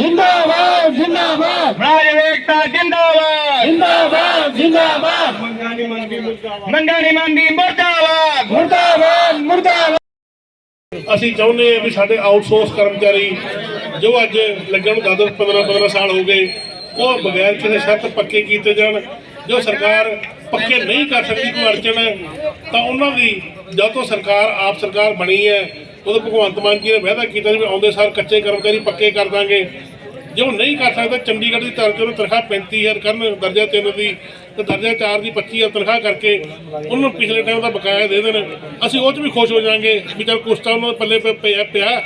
ਜਿੰਦਾਬਾਦ। ਜਿੰਦਾਬਾਦ ਜਿੰਦਾਬਾਦ। ਰਾਜ ਵੇਖਤਾ ਜਿੰਦਾਬਾਦ। ਜਿੰਦਾਬਾਦ ਜਿੰਦਾਬਾਦ। ਮੰਗਾਂ ਦੀ ਮੰਦੀ ਮੁਰਦਾਬਾਦ। ਮੁਰਦਾਬਾਦ। ਮੁਰਦਾਬਾਦ ਅਸੀਂ ਚਾਹੁੰਦੇ ਹਾਂ ਵੀ ਸਾਡੇ ਆਊਟਸੋਰਸ ਕਰਮਚਾਰੀ ਜੋ ਅੱਜ ਲੱਗਣ ਨੂੰ 10 15 15 ਸਾਲ ਹੋ ਗਏ ਉਹ ਬਗੈਰ ਕਿਸੇ ਸ਼ਰਤ ਪੱਕੇ ਕੀਤੇ ਜਾਣ ਜੋ ਸਰਕਾਰ ਪੱਕੇ ਨਹੀਂ ਕਰ ਸਕਦੀ ਕੋਈ ਅੜਚਣ ਤਾਂ ਉਹਨਾਂ ਦੀ ਜਦੋਂ ਸਰਕਾਰ ਆਪ ਸਰਕਾਰ ਬਣੀ ਹੈ ਉਦੋਂ ਭਗਵੰਤ ਮਾਨ ਜੀ ਨੇ ਵਾਅਦਾ ਕੀਤਾ ਵੀ ਆਉਂਦੇ ਸਾਲ ਕੱਚੇ ਕਰਮਚਾਰੀ ਪੱਕੇ ਕਰ ਦਾਂਗੇ। ਜੋ ਨਹੀਂ ਕਰ ਸਕਦਾ ਚੰਡੀਗੜ੍ਹ ਦੀ ਤਰ੍ਹਾਂ ਉਹਨੂੰ ਤਨਖਾਹ 35000 ਕਰਨ ਦਰਜਾ 3 ਦੀ ਤੇ ਦਰਜਾ 4 ਦੀ 25000 ਤਨਖਾਹ ਕਰਕੇ ਉਹਨਾਂ ਪਿਛਲੇ ਟਾਈਮ ਦਾ ਬਕਾਇਆ ਦੇ ਦੇਣ। ਅਸੀਂ ਉਹ 'ਚ ਵੀ ਖੁਸ਼ ਹੋ ਜਾਾਂਗੇ ਵੀ ਚਲ ਕੁਛ ਤਾਂ ਉਹਨਾਂ ਦੇ ਪੱਲੇ ਪਿਆ ਪਿਆ।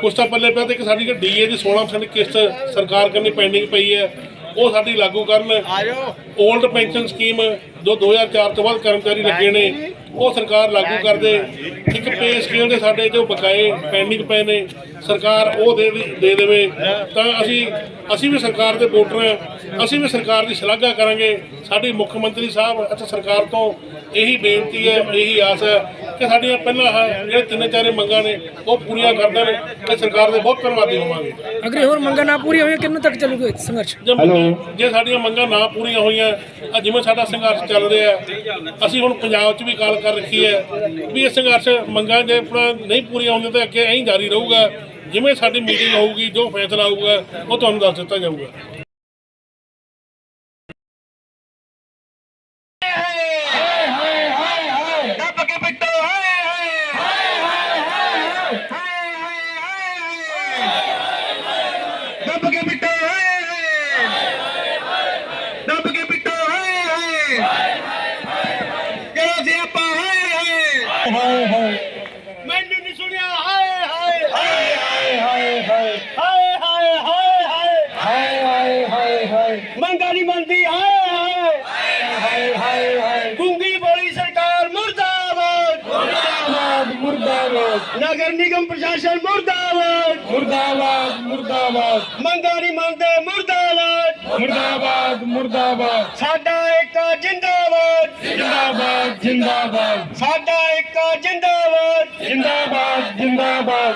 ਕੁਛ ਤਾਂ ਪੱਲੇ ਪਿਆ ਤੇ ਇੱਕ ਸਾਡੀ ਜਿਹੜੀ ਡੀਏ ਦੀ 16% ਕਿਸ਼ਤ ਸਰਕਾਰ ਕਰਨੀ ਪੈਂਡਿੰਗ ਪਈ ਹੈ। ਉਹ ਸਾਡੀ ਲਾਗੂ ਕਰਨ। 올ਡ ਪੈਨਸ਼ਨ ਸਕੀਮ ਜੋ 2004 ਤੋਂ ਬਾਅਦ ਕਰਮਚਾਰੀ ਲੱਗੇ ਨੇ। ਉਹ ਸਰਕਾਰ ਲਾਗੂ ਕਰ ਦੇ ਇੱਕ ਪੇ ਸਕੇਲ ਦੇ ਸਾਡੇ ਜੋ ਬਕਾਏ ਪੈਂਡਿੰਗ ਪਏ ਨੇ? ਸਰਕਾਰ ਉਹ ਦੇ ਦੇ- ਦੇਵੇ। ਤਾਂ ਅਸੀਂ ਅਸੀਂ ਵੀ ਸਰਕਾਰ ਦੇ ਵੋਟਰ ਹਾਂ, ਅਸੀਂ ਵੀ ਸਰਕਾਰ ਦੀ ਸ਼ਲਾਘਾ ਕਰਾਂਗੇ। ਸਾਡੀ ਮੁੱਖ ਮੰਤਰੀ ਸਾਹਿਬ ਅਤੇ ਸਰਕਾਰ ਤੋਂ ਇਹੀ ਬੇਨਤੀ ਹੈ, ਇਹੀ ਆਸ ਹੈ ਕਿ ਸਾਡੀਆਂ ਪਹਿਲਾਂ ਆਹ ਜਿਹੜੇ ਤਿੰਨ ਚਾਰੇ ਮੰਗਾਂ ਨੇ ਉਹ ਪੂਰੀਆਂ ਕਰ ਦੇਣ ਤੇ ਸਰਕਾਰ ਦੇ ਬਹੁਤ ਧੰਨਵਾਦੀ ਹੋਵਾਂਗੇ। ਅਗਰ ਹੋਰ ਮੰਗਾਂ ਨਾ ਪੂਰੀਆਂ ਹੋਈਆਂ ਕਿੰਨੇ ਤੱਕ ਚੱਲੂਗਾ ਇਹ ਸੰਘਰਸ਼? ਜੇ ਜੇ ਸਾਡੀਆਂ ਮੰਗਾਂ ਨਾ ਪੂਰੀਆਂ ਹੋਈਆਂ ਆਹ ਜਿਵੇਂ ਸਾਡਾ ਸੰਘਰਸ਼ ਚੱਲ ਰਿਹਾ ਅਸੀਂ ਹੁਣ ਪੰਜਾਬ 'ਚ ਵੀ ਕਾਲ ਕਰ ਰੱਖੀ ਹੈ ਵੀ ਇਹ ਸੰਘਰਸ਼ ਮੰਗਾਂ ਜੇ ਆਪਣਾ ਨਹੀਂ ਪੂਰੀਆਂ ਹੁੰਦੀਆਂ ਤਾਂ ਅੱਗੇ ਐਂ ਹੀ ਜਾਰੀ ਰਹੂਗਾ। ਜਿਵੇਂ ਸਾਡੀ ਮੀਟਿੰਗ ਹੋਊਗੀ ਜੋ ਫੈਸਲਾ ਹੋਊਗਾ ਉਹ ਤੁਹਾਨੂੰ ਦੱਸ ਦਿੱਤਾ ਜਾਊਗਾ। ದಬ್ಬಗೆ ಬಿಟ್ಟು ದಬ್ಬಗೆ ಬಿಟ್ಟು ಜಯಪ್ಪ ಮಣ್ಣು ਨਗਰ ਨਿਗਮ ਪ੍ਰਸ਼ਾਸਨ ਮੁਰਦਾਬਾਦ। ਮੁਰਦਾਬਾਦ ਮੁਰਦਾਬਾਦ। ਮੰਗਾ ਨਹੀਂ ਮੰਨਦੇ ਮੁਰਦਾਬਾਦ। ਮੁਰਦਾਬਾਦ ਮੁਰਦਾਬਾਦ। ਸਾਡਾ ਇੱਕ ਜਿੰਦਾਬਾਦ। ਜਿੰਦਾਬਾਦ ਜਿੰਦਾਬਾਦ। ਸਾਡਾ ਇੱਕ ਜਿੰਦਾਬਾਦ। ਜਿੰਦਾਬਾਦ ਜਿੰਦਾਬਾਦ।